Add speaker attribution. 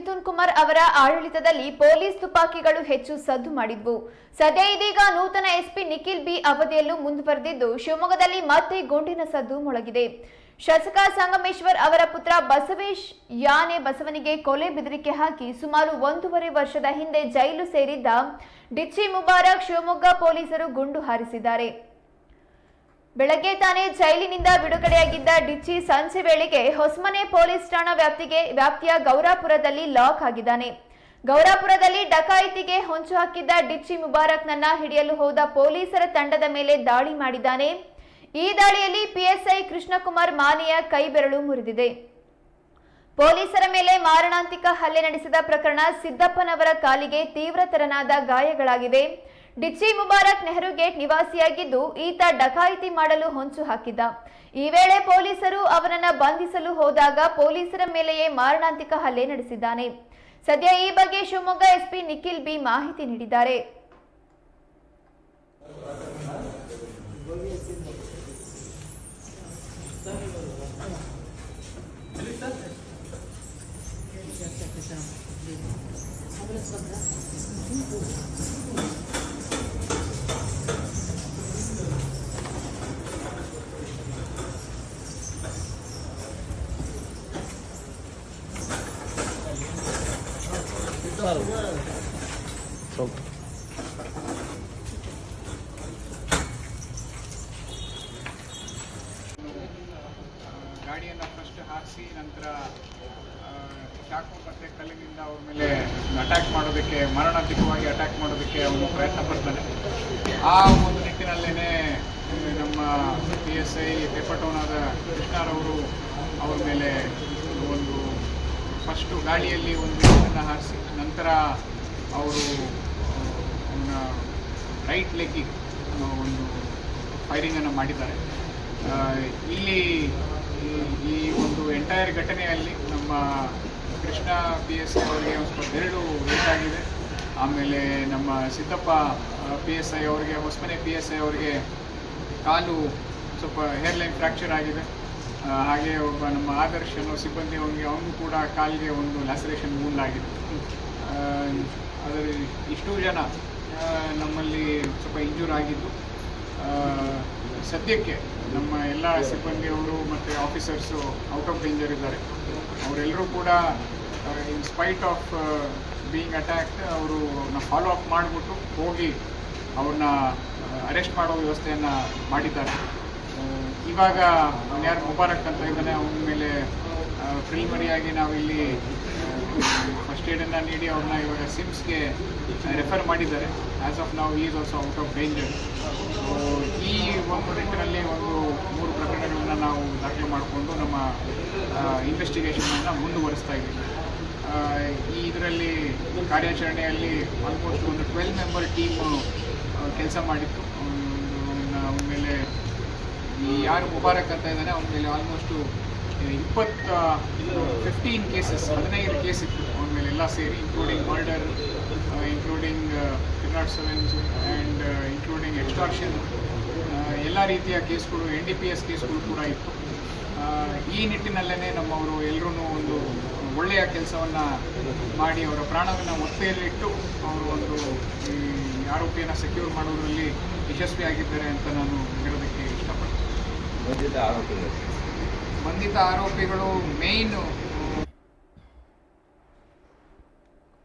Speaker 1: ಮಿಥುನ್ ಕುಮಾರ್ ಅವರ ಆಡಳಿತದಲ್ಲಿ ಪೊಲೀಸ್ ತುಪಾಕಿಗಳು ಹೆಚ್ಚು ಸದ್ದು ಮಾಡಿದ್ವು. ಸದ್ಯ ಇದೀಗ ನೂತನ ಎಸ್ಪಿ ನಿಖಿಲ್ ಬಿ ಅವಧಿಯಲ್ಲೂ ಮುಂದುವರೆದಿದ್ದು, ಶಿವಮೊಗ್ಗದಲ್ಲಿ ಮತ್ತೆ ಗುಂಡಿನ ಸದ್ದು ಮೊಳಗಿದೆ. ಶಾಸಕ ಸಂಗಮೇಶ್ವರ್ ಅವರ ಪುತ್ರ ಬಸವೇಶ್ ಯಾನೆ ಬಸವನಿಗೆ ಕೊಲೆ ಬೆದರಿಕೆ ಹಾಕಿ ಸುಮಾರು ಒಂದೂವರೆ ವರ್ಷದ ಹಿಂದೆ ಜೈಲು ಸೇರಿದ್ದ ಡಿಚ್ಚಿ ಮುಬಾರಕ್ ಶಿವಮೊಗ್ಗ ಪೊಲೀಸರು ಗುಂಡು ಹಾರಿಸಿದ್ದಾರೆ. ಬೆಳಗ್ಗೆ ತಾನೇ ಜೈಲಿನಿಂದ ಬಿಡುಗಡೆಯಾಗಿದ್ದ ಡಿಚ್ಚಿ ಸಂಜೆ ವೇಳೆಗೆ ಹೊಸಮನೆ ಪೊಲೀಸ್ ಠಾಣಾ ವ್ಯಾಪ್ತಿಗೆ ವ್ಯಾಪ್ತಿಯ ಗೌರಾಪುರದಲ್ಲಿ ಲಾಕ್ ಆಗಿದ್ದಾನೆ. ಗೌರಾಪುರದಲ್ಲಿ ಡಕಾಯಿತಿಗೆ ಹೊಂಚು ಹಾಕಿದ್ದ ಡಿಚ್ಚಿ ಮುಬಾರಕ್ನನ್ನ ಹಿಡಿಯಲು ಹೋದ ಪೊಲೀಸರ ತಂಡದ ಮೇಲೆ ದಾಳಿ ಮಾಡಿದ್ದಾನೆ. ಈ ದಾಳಿಯಲ್ಲಿ ಪಿಎಸ್ಐ ಕೃಷ್ಣಕುಮಾರ್ ಮಾನೆಯ ಕೈ ಬೆರಳು ಮುರಿದಿದೆ. ಪೊಲೀಸರ ಮೇಲೆ ಮಾರಣಾಂತಿಕ ಹಲ್ಲೆ ನಡೆಸಿದ ಪ್ರಕರಣ ಸಿದ್ದಪ್ಪನವರ ಕಾಲಿಗೆ ತೀವ್ರತರನಾದ ಗಾಯಗಳಾಗಿವೆ. ಡಿಚ್ಚಿ ಮುಬಾರಕ್ ನೆಹರು ಗೇಟ್ ನಿವಾಸಿಯಾಗಿದ್ದು, ಈತ ಡಕಾಯಿತಿ ಮಾಡಲು ಹೊಂಚು ಹಾಕಿದ್ದ. ಈ ವೇಳೆ ಪೊಲೀಸರು ಅವನನ್ನ ಬಂಧಿಸಲು ಹೋದಾಗ ಪೊಲೀಸರ ಮೇಲೆಯೇ ಮಾರಣಾಂತಿಕ ಹಲ್ಲೆ ನಡೆಸಿದ್ದಾನೆ. ಸದ್ಯ ಈ ಬಗ್ಗೆ ಶಿವಮೊಗ್ಗ ಎಸ್ಪಿ ನಿಖಿಲ್ ಬಿ ಮಾಹಿತಿ ನೀಡಿದ್ದಾರೆ.
Speaker 2: ಗಾಡಿಯನ್ನು ಫಸ್ಟ್ ಹಾರಿಸಿ ನಂತರ ಚಾಕು ಮತ್ತು ಕಲ್ಲಿನಿಂದ ಅವ್ರ ಮೇಲೆ ಅಟ್ಯಾಕ್ ಮಾಡೋದಕ್ಕೆ ಮಾರಣಾಂತಿಕವಾಗಿ ಅಟ್ಯಾಕ್ ಮಾಡೋದಕ್ಕೆ ಅವನು ಪ್ರಯತ್ನ ಪಡ್ತಾನೆ ಆ ಒಂದು ನಿಟ್ಟಿನಲ್ಲೇ ನಮ್ಮ ಪಿ ಎಸ್ ಐ ಪೇಪಟೋನಾದ ಕೃಷ್ಣರವರು ಅವ್ರ ಮೇಲೆ ಒಂದು ಫಸ್ಟು ಗಾಡಿಯಲ್ಲಿ ಒಂದು ಇದನ್ನು ಹಾರಿಸಿ. ನಂತರ ಅವರು ರೈಟ್ ಲೆಗ್ಗಿಗೆ ಒಂದು ಫೈರಿಂಗನ್ನು ಮಾಡಿದ್ದಾರೆ. ಇಲ್ಲಿ ಈ- ಒಂದು ಎಂಟೈರ್ ಘಟನೆಯಲ್ಲಿ ನಮ್ಮ ಕೃಷ್ಣ ಪಿ ಎಸ್ ಐ ಅವರಿಗೆ ಒಂದು ಸ್ವಲ್ಪ ಬೆರಳು ಬೇಕಾಗಿದೆ. ಆಮೇಲೆ ನಮ್ಮ ಸಿದ್ದಪ್ಪ ಪಿ ಎಸ್ ಐ ಅವರಿಗೆ, ಹೊಸಮನೆ ಪಿ ಎಸ್ ಐ ಅವರಿಗೆ ಕಾಲು ಸ್ವಲ್ಪ ಹೇರ್ಲೈನ್ ಫ್ರ್ಯಾಕ್ಚರ್ ಆಗಿದೆ. ಹಾಗೆ ಒಬ್ಬ ನಮ್ಮ ಆದರ್ಶ ಅನ್ನೋ ಸಿಬ್ಬಂದಿ ಅವನಿಗೆ ಅವನು ಕೂಡ ಕಾಲಿಗೆ ಒಂದು ಲ್ಯಾಸರೇಷನ್ ವೂಂಡ್ ಆಗಿತ್ತು. ಆ, ಅದರ ಇಷ್ಟೂ ಜನ ನಮ್ಮಲ್ಲಿ ಸ್ವಲ್ಪ ಇಂಜೂರ್ ಆಗಿದ್ದು ಸದ್ಯಕ್ಕೆ ನಮ್ಮ ಎಲ್ಲ ಸಿಬ್ಬಂದಿಯವರು ಮತ್ತು ಆಫೀಸರ್ಸು ಔಟ್ ಆಫ್ ಡೇಂಜರ್ ಇದ್ದಾರೆ. ಅವರೆಲ್ಲರೂ ಕೂಡ in spite of being attacked ಅವರು ಫಾಲೋ ಅಪ್ ಮಾಡಿಬಿಟ್ಟು ಹೋಗಿ ಅವ್ರನ್ನ ಅರೆಸ್ಟ್ ಮಾಡೋ ವ್ಯವಸ್ಥೆಯನ್ನು ಮಾಡಿದ್ದಾರೆ. ಇವಾಗ ಯಾರು ಮುಬಾರಕ್ ಅಂತ ಇದ್ದಾನೆ ಅವನ ಮೇಲೆ ಪ್ರಿಲಿಮರಿಯಾಗಿ ನಾವು ಇಲ್ಲಿ ಫಸ್ಟ್ ಏಡನ್ನು ನೀಡಿ ಅವ್ರನ್ನ ಇವಾಗ ಸಿಮ್ಸ್ಗೆ ರೆಫರ್ ಮಾಡಿದ್ದಾರೆ. ಆ್ಯಸ್ ಆಫ್ ನಾವು is also out of danger ಈ ಒಂದು ನಿಟ್ಟಿನಲ್ಲಿ ಒಂದು ಮೂರು ಪ್ರಕರಣಗಳನ್ನು ನಾವು ದಾಖಲೆ ಮಾಡಿಕೊಂಡು ನಮ್ಮ ಇನ್ವೆಸ್ಟಿಗೇಷನನ್ನು ಮುಂದುವರಿಸ್ತಾ ಇದ್ದೀವಿ. ಈ ಇದರಲ್ಲಿ ಕಾರ್ಯಾಚರಣೆಯಲ್ಲಿ ಆಲ್ಮೋಸ್ಟ್ ಒಂದು ಟ್ವೆಲ್ ಮೆಂಬರ್ ಟೀಮು ಕೆಲಸ ಮಾಡಿತ್ತು. ಅವನ ಮೇಲೆ ಈ ಯಾರು ಮುಬಾರಕ್ ಅಂತ ಇದ್ದಾನೆ ಅವನ ಮೇಲೆ ಆಲ್ಮೋಸ್ಟು ಇಪ್ಪತ್ತ ಫಿಫ್ಟೀನ್ ಕೇಸಸ್ ಹದಿನೈದು ಕೇಸ್ ಇತ್ತು ಅವನ ಮೇಲೆ ಎಲ್ಲ ಸೇರಿ including murder including ಕಿಡ್ನಾಟ್ sevens and including extortion ಎಲ್ಲ ರೀತಿಯ ಕೇಸ್ಗಳು ಎನ್ ಡಿ ಪಿ ಎಸ್ ಕೇಸ್ಗಳು ಕೂಡ ಇತ್ತು. ಈ ನಿಟ್ಟಿನಲ್ಲೇ ನಮ್ಮವರು ಎಲ್ಲರೂ ಒಂದು ಒಳ್ಳೆಯ ಕೆಲಸವನ್ನು ಮಾಡಿ ಅವರ ಪ್ರಾಣವನ್ನು ಒತ್ತೆಯಲ್ಲಿಟ್ಟು ಅವರು ಒಂದು, ಈ, ಆರೋಪಿಯನ್ನು ಸೆಕ್ಯೂರ್ ಮಾಡೋದರಲ್ಲಿ ಯಶಸ್ವಿಯಾಗಿದ್ದಾರೆ ಅಂತ ನಾನು ಹೇಳೋದಕ್ಕೆ ಇಷ್ಟಪಡ್ತೀನಿ.
Speaker 3: ಬಂಧಿತ ಆರೋಪಿಗಳು.
Speaker 2: ಬಂಧಿತ ಆರೋಪಿಗಳು ಮೇಯ್ನ್